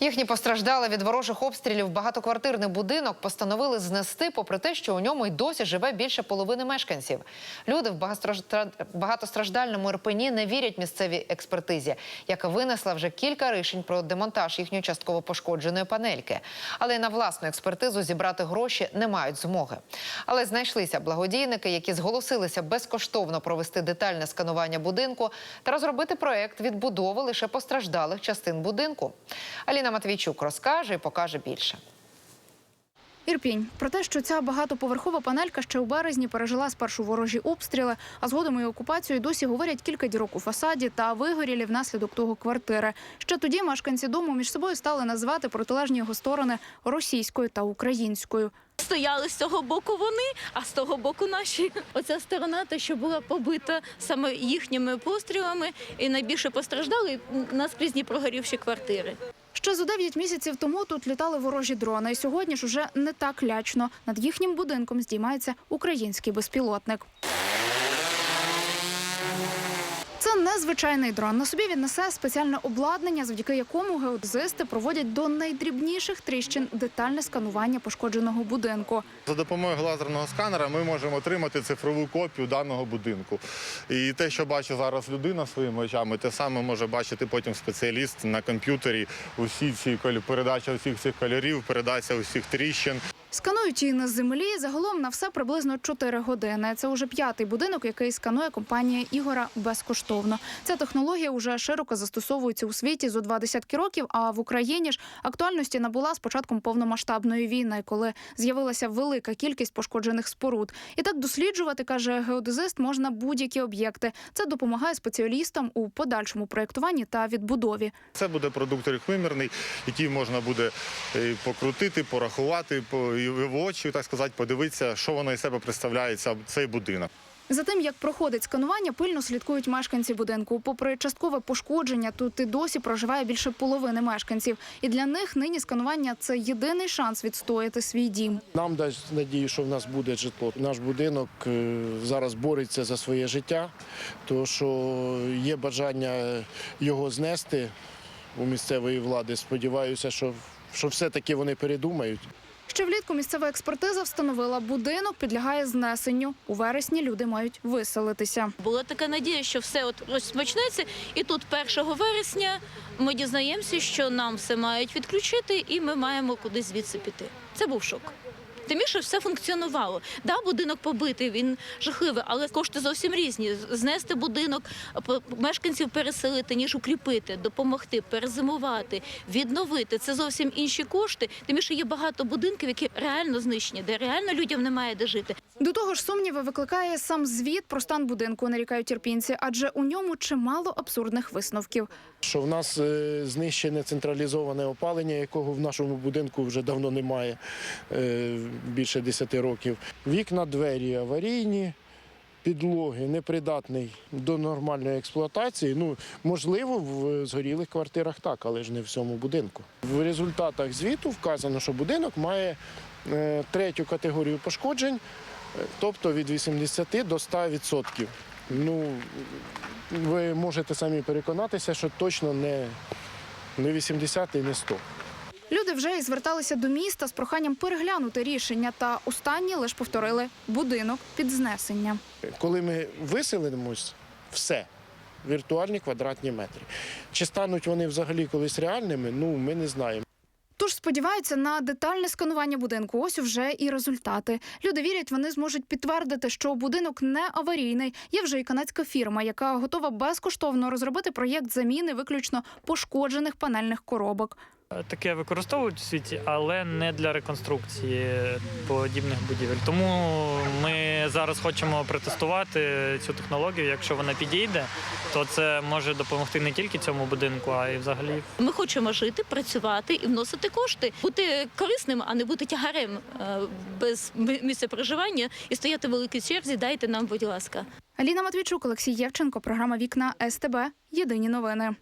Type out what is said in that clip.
Їхні постраждали від ворожих обстрілів багатоквартирний будинок постановили знести, попри те, що у ньому й досі живе більше половини мешканців. Люди в багатостраждальному Ірпені не вірять місцевій експертизі, яка винесла вже кілька рішень про демонтаж їхньої частково пошкодженої панельки. Але й на власну експертизу зібрати гроші не мають змоги. Але знайшлися благодійники, які зголосилися безкоштовно провести детальне сканування будинку та розробити проект відбудови лише постраждалих частин будинку. Аліна Матвійчук розкаже і покаже більше. Ірпінь про те, що ця багатоповерхова панелька ще у березні пережила спершу ворожі обстріли, а згодом і окупацію досі говорять кілька дірок у фасаді та вигорілі внаслідок того квартири. Ще тоді мешканці дому між собою стали називати протилежні його сторони російською та українською. Стояли з цього боку вони, а з того боку наші. Оця сторона, те, що була побита саме їхніми пострілами, і найбільше постраждали наскрізні прогорівші квартири. Ще за 9 місяців тому тут літали ворожі дрони. І сьогодні ж уже не так лячно. Над їхнім будинком здіймається український безпілотник. Це незвичайний дрон. На собі він несе спеціальне обладнання, завдяки якому геодезисти проводять до найдрібніших тріщин детальне сканування пошкодженого будинку. За допомогою лазерного сканера ми можемо отримати цифрову копію даного будинку. І те, що бачить зараз людина своїми очами, те саме може бачити потім спеціаліст на комп'ютері. Усі ці передача усіх цих кольорів, передача усіх тріщин. Сканують і на землі. Загалом на все приблизно 4 години. Це уже п'ятий будинок, який сканує компанія Ігора безкоштовно. Ця технологія вже широко застосовується у світі зо два десятки років. А в Україні ж актуальності набула з початком повномасштабної війни, коли з'явилася велика кількість пошкоджених споруд. І так досліджувати, каже геодезист, можна будь-які об'єкти. Це допомагає спеціалістам у подальшому проєктуванні та відбудові. Це буде продукт ріхвимірний, який можна буде е, покрутити, порахувати, по- і в очі, так сказати, подивитися, що воно із себе представляє цей будинок. За тим, як проходить сканування, пильно слідкують мешканці будинку. Попри часткове пошкодження, тут і досі проживає більше половини мешканців. І для них нині сканування це єдиний шанс відстояти свій дім. Нам дасть надію, що в нас буде житло. Наш будинок е, зараз бореться за своє життя, тому що є бажання його знести у місцевої влади. Сподіваюся, що, що все-таки вони передумають. Ще влітку місцева експертиза встановила, будинок підлягає знесенню. У вересні люди мають виселитися. Була така надія, що все от розпочнеться, і тут 1 вересня ми дізнаємося, що нам все мають відключити, і ми маємо кудись звідси піти. Це був шок. Тим більше все функціонувало. Да, будинок побитий, він жахливий, але кошти зовсім різні. Знести будинок, мешканців переселити, ніж укріпити, допомогти, перезимувати, відновити. Це зовсім інші кошти. Тим більше є багато будинків, які реально знищені, де реально людям немає де жити. До того ж, сумніви викликає сам звіт про стан будинку, нарікають ірпінці, адже у ньому чимало абсурдних висновків. Що в нас е, знищене централізоване опалення, якого в нашому будинку вже давно немає, е, більше 10 років. Вікна, двері аварійні. Підлоги непридатний до нормальної експлуатації. Ну можливо, в згорілих квартирах так, але ж не в всьому будинку. В результатах звіту вказано, що будинок має е, третю категорію пошкоджень, е, тобто від 80 до 100%. Ну ви можете самі переконатися, що точно не, не 80 і не 100. Люди вже і зверталися до міста з проханням переглянути рішення. Та останні лише повторили будинок під знесення. Коли ми виселимось, все. Віртуальні квадратні метри. Чи стануть вони взагалі колись реальними? Ну ми не знаємо. Тож сподіваються на детальне сканування будинку. Ось вже і результати. Люди вірять, вони зможуть підтвердити, що будинок не аварійний. Є вже і канадська фірма, яка готова безкоштовно розробити проєкт заміни виключно пошкоджених панельних коробок. Таке використовують у світі, але не для реконструкції подібних будівель. Тому ми зараз хочемо протестувати цю технологію. Якщо вона підійде, то це може допомогти не тільки цьому будинку, а й взагалі Ми хочемо жити, працювати і вносити кошти, бути корисним, а не бути тягарем е, без місця проживання і стояти в великій черзі. Дайте нам, будь ласка. Аліна Матвійчук, Олексій Євченко, програма Вікна СТБ. Єдині новини.